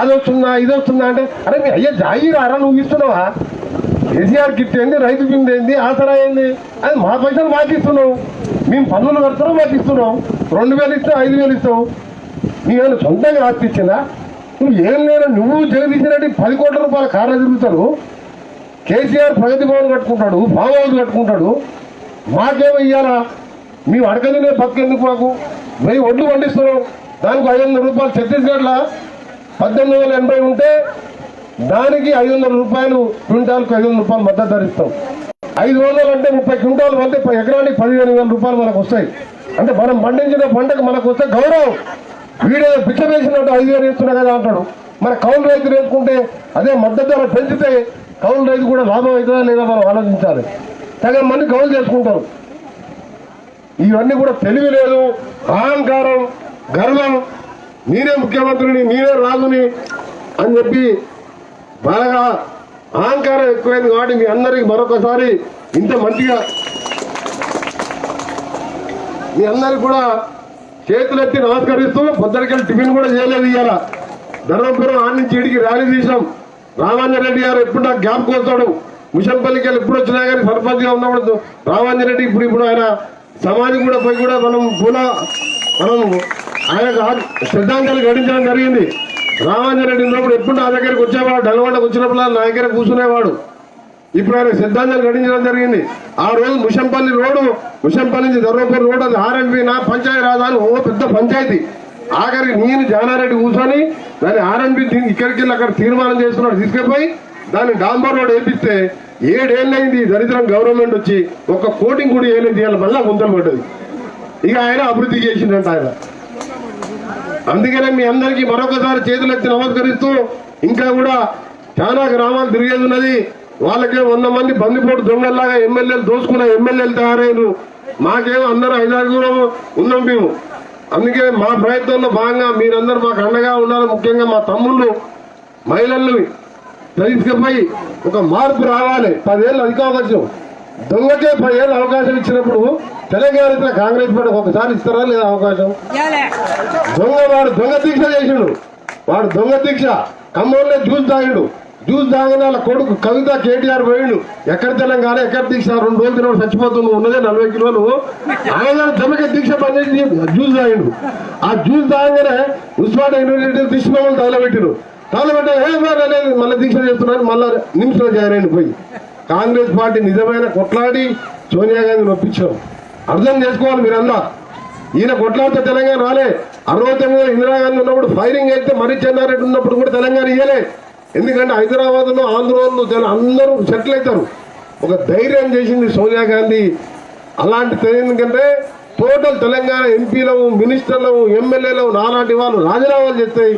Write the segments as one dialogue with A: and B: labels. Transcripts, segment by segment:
A: అది వస్తుందా ఇది వస్తుందా అంటే అరే మీ అయ్యా జాగిరారా నువ్వు ఇస్తున్నావా? కేసీఆర్ గిఫ్ట్ ఏంది రైతు బిందు ఏంది ఆసరా ఏంది? అది మా పైసలు మాకు ఇస్తున్నావు మేము పన్నులు కడుతున్నాం మాకు ఇస్తున్నాం రెండు వేలు ఇస్తావు ఐదు వేలు ఇస్తావు. నీవేమైనా సొంతంగా ఆస్తి ఇచ్చిందా? నువ్వు ఏం లేదు నువ్వు జగదీశ్వర పది కోట్ల రూపాయల కారణం తిరుగుతాడు. కేసీఆర్ ప్రగతి భవన్ కట్టుకుంటాడు ఫామ్ హౌస్ కట్టుకుంటాడు. మాకేమో ఇయ్యాలా? మేము అడగదనే బతికెందుకు మాకు? వెయ్యి ఒడ్లు పండిస్తున్నాం. దానికి ఐదు వందల రూపాయలు ఛత్తీస్గఢ్లో పద్దెనిమిది వందల ఎనభై ఉంటే దానికి ఐదు వందల రూపాయలు క్వింటాల్కు ఐదు వందల రూపాయలు మద్దతు ధరిస్తాం. ఐదు వందలు అంటే ముప్పై క్వింటాలు అంటే ఎకరానికి పదిహేను వేల రూపాయలు మనకు వస్తాయి. అంటే మనం పండించిన పంటకు మనకు వస్తే గౌరవం. వీడే పిచ్చ వేసినట్టు ఐదు వేలు వేస్తున్నా కదా అంటాడు. మరి కౌలు రైతు వేసుకుంటే అదే మద్దతు ధర పెంచితే కౌలు రైతు కూడా లాభం అవుతుందా లేదా మనం ఆలోచించాలి. సగం మంది కౌలు చేసుకుంటారు. ఇవన్నీ కూడా తెలివి లేదు అహంకారం గర్వం నేనే ముఖ్యమంత్రిని నేనే రాజుని అని చెప్పి బాగా అహంకారం ఎక్కువైంది కాబట్టి మీ అందరికి మరొకసారి ఇంత మంచిగా మీ అందరికి కూడా చేతులెత్తి నమస్కరిస్తూ పొద్దుడికెళ్ళి టిఫిన్ కూడా చేయలేదు ఇవాళ ధర్మపురం ఆడి నుంచి ఇడికి ర్యాలీ తీసాం రామాంజరెడ్డి గారు ఎప్పుడు నాకు గ్యాప్ కోస్తాడు ముషంపల్లికి వెళ్ళి ఎప్పుడు వచ్చినా కానీ సర్పంచ్గా ఉన్నప్పుడు రామాంజరెడ్డి ఇప్పుడు ఇప్పుడు ఆయన సమాజం కూడా పోయి కూడా మనం పూల మనం ఆయన శ్రద్ధాంజలి గడించడం జరిగింది. రామాంజనరెడ్డి ఉన్నప్పుడు ఎప్పుడు నా దగ్గరికి వచ్చేవాడు? డల్గొండకు వచ్చినప్పుడు నా దగ్గర కూర్చునేవాడు. ఇప్పుడు ఆయన సిద్ధాంతాలు గడించడం జరిగింది. ఆ రోజు ముషంపల్లి రోడ్డు ముషంపల్లి నుంచి ధర్మపూర్ రోడ్డు అది ఆర్ఎండ్బి నా పంచాయతీ రాజధాని ఓ పెద్ద పంచాయతీ. ఆఖరికి నేను జానారెడ్డి కూర్చొని దాన్ని ఆర్ఎండ్బి ఇక్కడికి వెళ్ళి అక్కడ తీర్మానం చేసుకున్నాడు తీసుకెళ్ళిపోయి దాన్ని డాంబర్ రోడ్ వేపిస్తే ఏడేళ్ళైంది దరిద్రం గవర్నమెంట్ వచ్చి ఒక కోటింగ్ కూడా ఏలేదు ఇవాళ మళ్ళా గుంతలు పడ్డది. ఇక ఆయన అభివృద్ధి చేసిందంట ఆయన. అందుకనే మీ అందరికీ మరొకసారి చేతులెత్తి నమస్కరిస్తూ ఇంకా కూడా చాలా గ్రామాలు తిరిగేది ఉన్నది. వాళ్ళకే వంద మంది బందిపోటు దొంగల్లాగా ఎమ్మెల్యేలు దోసుకున్న ఎమ్మెల్యేలు తయారయ్యారు మాకేమో అందరూ ఐదారుగురం ఉన్నాం మేము. అందుకే మా ప్రయత్నంలో భాగంగా మీరందరూ మాకు అండగా ఉండాలి. ముఖ్యంగా మా తమ్ముళ్ళు మహిళలు తీసుకుపోయి ఒక మార్పు రావాలి. పదేళ్ళు అధికావకాశం దొంగకే పదేళ్ళు అవకాశం ఇచ్చినప్పుడు తెలంగాణ కాంగ్రెస్ పార్టీ ఒకసారి ఇస్తారా లేదా అవకాశం? దొంగ వాడు దొంగ దీక్ష చేసిండు. వాడు దొంగ దీక్ష. ఖమ్మంలో జ్యూస్ తాగిండు. జ్యూస్ తాగిన వాళ్ళ కొడుకు కవిత కేటీఆర్ పోయిండు. ఎక్కడ తెలంగాణ ఎక్కడ దీక్ష? రెండు రోజులు తినడు చచ్చిపోతున్నావు ఉన్నదే నలభై కిలోలు. ఆయన దొంగ దీక్ష పనిచేసి జ్యూస్ తాగిండు. ఆ జ్యూస్ తాగగానే ఉస్మాన్ యూనివర్సిటీ తీసుకున్న తగలబెట్టిరు. తగలబెట్టే ఏ మరి అనేది మళ్ళీ దీక్ష చేస్తున్నారు మళ్ళీ నిమిషంలో జాయిన్ అయింది పోయి. కాంగ్రెస్ పార్టీ నిజమైన కొట్లాడి సోనియా గాంధీని ఒప్పించారు అర్థం చేసుకోవాలి మీరంతా ఈయన కొట్లాడితే తెలంగాణ రాలే. అరవై తొమ్మిదిలో ఇందిరాగాంధీ ఉన్నప్పుడు ఫైరింగ్ అయితే మరి చెన్నారెడ్డి ఉన్నప్పుడు కూడా తెలంగాణ ఇయ్యలే. ఎందుకంటే హైదరాబాద్లో ఆంధ్రలో అందరూ సెటిల్ అవుతారు. ఒక ధైర్యం చేసింది సోనియా గాంధీ. అలాంటి ఎందుకంటే టోటల్ తెలంగాణ ఎంపీలము మినిస్టర్లము ఎమ్మెల్యేలము నాలాంటి వాళ్ళు రాజీనామాలు చేస్తాయి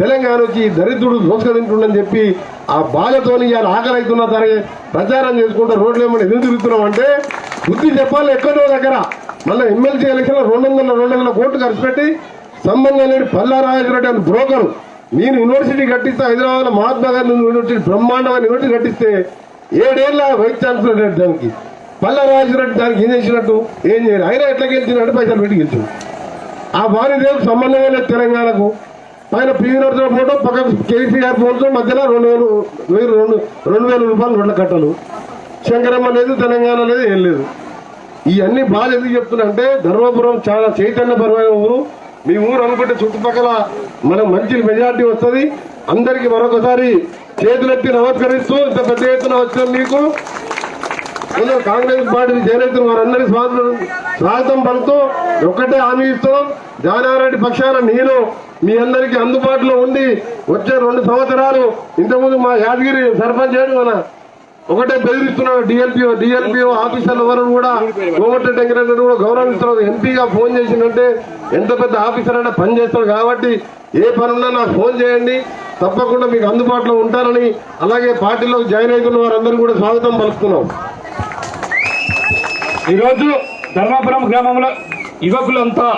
A: తెలంగాణ వచ్చి దరిద్రుడు దోసుకతింటుండని చెప్పి ఆ బాధతోని ఇవాళ ఆకలి అవుతున్న సరే ప్రచారం చేసుకుంటూ రోడ్లు ఏమైనా ఎందుకు తిరుగుతున్నాం అంటే బుద్ధి చెప్పాలి ఎక్కడో దగ్గర. మళ్ళీ ఎమ్మెల్సీ ఎలక్షన్ రెండు వందల రెండు వందల కోట్లు ఖర్చు పెట్టి సంబంధం లేని పల్లారాజరెడ్డి అని బ్రోకరు. నేను యూనివర్సిటీ కట్టిస్తే హైదరాబాద్ మహాత్మా గాంధీ యూనివర్సిటీ బ్రహ్మాండమైన యూనివర్సిటీ కట్టిస్తే ఏడేళ్ళ వైస్ ఛాన్సలర్ రెడ్డి దానికి. పల్లారాజరెడ్డి దానికి ఏం చేసినట్టు? ఏం చేయాలి. ఆయన ఎట్లా గెలిచినట్టు పైసలు పెట్టి గెలిచింది ఆ వాణిదేవుకు సంబంధం లేదు తెలంగాణకు ఆయన పివి నరసింహ ఫోటో పక్క కేసీఆర్ ఫోటో మధ్యలో రెండు వేలు రెండు రెండు వేల రూపాయలు రెండు కట్టలు శంకరమ్మ లేదు తెలంగాణ లేదు ఏం లేదు. ఇవన్నీ బాధ ఎందుకు చెప్తున్నా అంటే ధర్మపురం చాలా చైతన్యపరమైన ఊరు. మీ ఊరు అనుకుంటే చుట్టుపక్కల మనకు మంచి మెజార్టీ వస్తుంది. అందరికీ మరొకసారి చేతులెత్తి నమస్కరిస్తూ ఇంత పెద్ద ఎత్తున వచ్చిన మీకు. కాంగ్రెస్ పార్టీ చేరైతున్న వారందరి స్వాగతం స్వాగతం పలుకుతూ ఒక్కటే హామీ ఇస్తాం జానారెడ్డి పక్షాన నేను మీ అందరికీ అందుబాటులో ఉండి వచ్చే రెండు సంవత్సరాలు ఇంతకుముందు మా యాదగిరి సర్పంచ్ చేయడం మన ఒకటే బెదిరిస్తున్నాడు డిఎల్పిఓ డిఎల్పిఓ ఆఫీసర్లు ఎవరు కూడా కోమటి వెంకటరెడ్డి కూడా గౌరవిస్తున్నారు ఎంపీగా ఫోన్ చేసిందంటే ఎంత పెద్ద ఆఫీసర్ అయినా పనిచేస్తాడు కాబట్టి ఏ పనున్నా నాకు ఫోన్ చేయండి. తప్పకుండా మీకు అందుబాటులో ఉంటానని అలాగే పార్టీలో జాయిన్ అవుతున్న వారందరూ కూడా స్వాగతం పలుకుతున్నాం.
B: ఈరోజు ధర్మాపురం గ్రామంలో యువకులంతా